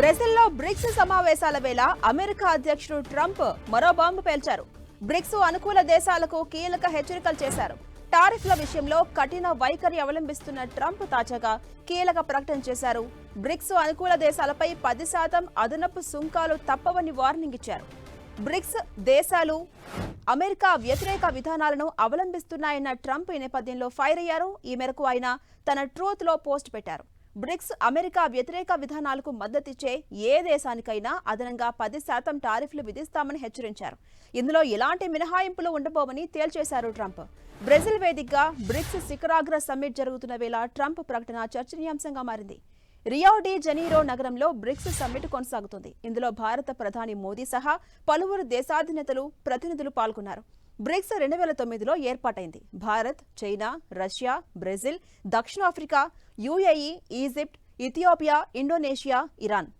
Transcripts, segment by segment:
బ్రెజిల్లో బ్రిక్స్ సమావేశాల వేళ అమెరికా అధ్యక్షుడు ట్రంప్ మరో బాంబు పేల్చారు. బ్రిక్స్ అనుకూల దేశాలకు కీలక హెచ్చరికలు చేశారు. టారిఫ్ల విషయంలో కఠిన వైఖరి అవలంబిస్తున్న ట్రంప్ తాజాగా కీలక ప్రకటన చేశారు. బ్రిక్స్ అనుకూల దేశాలపై పది శాతం అదనపు సుంకాలు తప్పవని వార్నింగ్ ఇచ్చారు. బ్రిక్స్ దేశాలు అమెరికా వ్యతిరేక విధానాలను అవలంబిస్తున్నాయన్న ట్రంప్ ఈ నేపథ్యంలో ఫైర్ అయ్యారు. ఈ మేరకు ఆయన తన ట్రూత్లో పోస్ట్ పెట్టారు. బ్రిక్స్ అమెరికా వ్యతిరేక విధానాలకు మద్దతిచ్చే ఏ దేశానికైనా అదనంగా పది శాతం టారిఫ్లు విధిస్తామని హెచ్చరించారు. ఇందులో ఎలాంటి మినహాయింపులు ఉండబోవని తేల్చేశారు ట్రంప్. బ్రెజిల్ వేదికగా బ్రిక్స్ శిఖరాగ్ర సమ్మిట్ జరుగుతున్న వేళ ట్రంప్ ప్రకటన చర్చనీయాంశంగా మారింది. రియోడి జనీరో నగరంలో బ్రిక్స్ సమ్మిట్ కొనసాగుతుంది. ఇందులో భారత ప్రధాని మోదీ సహా పలువురు దేశాధినేతలు ప్రతినిధులు పాల్గొన్నారు. బ్రిక్స్ రెండు వేల తొమ్మిదిలో ఏర్పాటైంది. భారత్ చైనా రష్యా బ్రెజిల్ దక్షిణాఫ్రికా UAE Egypt Ethiopia Indonesia Iran.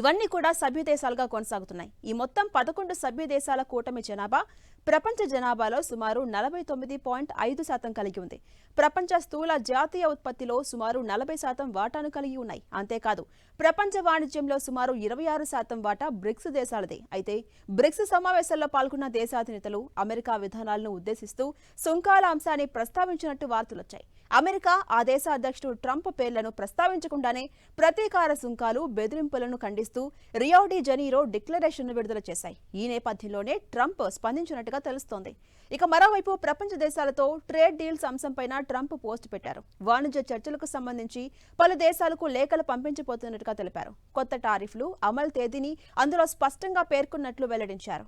ఇవన్నీ కూడా సభ్య దేశాలుగా కొనసాగుతున్నాయి. ఈ మొత్తం పదకొండు సభ్య దేశాల కూటమి జనాభా ప్రపంచ జనాభాలో సుమారు నలభై తొమ్మిది పాయింట్ ఐదు శాతం కలిగి ఉంది. ప్రపంచ స్థూల జాతీయ ఉత్పత్తిలో సుమారు నలభై శాతం వాటాను కలిగి ఉన్నాయి. అంతేకాదు ప్రపంచ వాణిజ్యంలో సుమారు ఇరవై ఆరు శాతం వాటా బ్రిక్స్ దేశాలదే. అయితే బ్రిక్స్ సమావేశాల్లో పాల్గొన్న దేశాధినేతలు అమెరికా విధానాలను ఉద్దేశిస్తూ సుంకాల అంశాన్ని ప్రస్తావించినట్టు వార్తలొచ్చాయి అమెరికా ఆ దేశ అధ్యక్షుడు ట్రంప్ పేర్లను ప్రస్తావించకుండానే ప్రతీకార సుంకాలు బెదిరింపులను ఖండిస్తూ రియోడి జనీరో డిక్లరేషన్ను విడుదల చేశాయి. ఈ నేపథ్యంలోనే ట్రంప్ స్పందించినట్టు స్పందించినట్టుగా తెలుస్తోంది. ఇక మరోవైపు ప్రపంచ దేశాలతో ట్రేడ్ డీల్స్ అంశంపైన ట్రంప్ పోస్ట్ పెట్టారు. వాణిజ్య చర్చలకు సంబంధించి పలు దేశాలకు లేఖలు పంపించబోతున్నట్టుగా తెలిపారు. కొత్త టారిఫ్లు అమలు తేదీని అందులో స్పష్టంగా పేర్కొన్నట్లు వెల్లడించారు.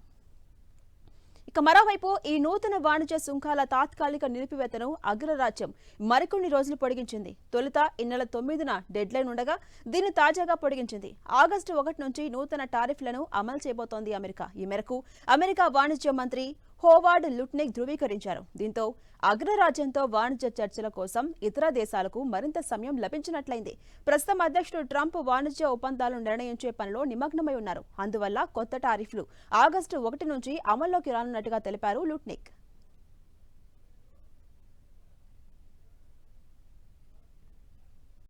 ఇక మరోవైపు ఈ నూతన వాణిజ్య సుంకాల తాత్కాలిక నిలిపివేతను అగ్రరాజ్యం మరికొన్ని రోజులు పొడిగించింది. తొలుత ఈ నెల తొమ్మిదిన డెడ్లైన్ ఉండగా దీన్ని తాజాగా పొడిగించింది. ఆగస్టు ఒకటి నుంచి నూతన టారిఫ్లను అమలు చేయబోతోంది అమెరికా. ఈ మేరకు అమెరికా వాణిజ్య మంత్రి హోవార్డ్ లుట్నిక్ ధృవీకరించారు. దీంతో అగ్రరాజ్యంతో వాణిజ్య చర్చల కోసం ఇతర దేశాలకు మరింత సమయం లభించినట్లయింది. ప్రస్తుతం అధ్యక్షుడు ట్రంప్ వాణిజ్య ఒప్పందాలు నిర్ణయించే పనిలో నిమగ్నమై ఉన్నారు. అందువల్ల కొత్త టారిఫ్లు ఆగస్టు ఒకటి నుంచి అమల్లోకి రానున్నట్టుగా తెలిపారు లుట్నిక్.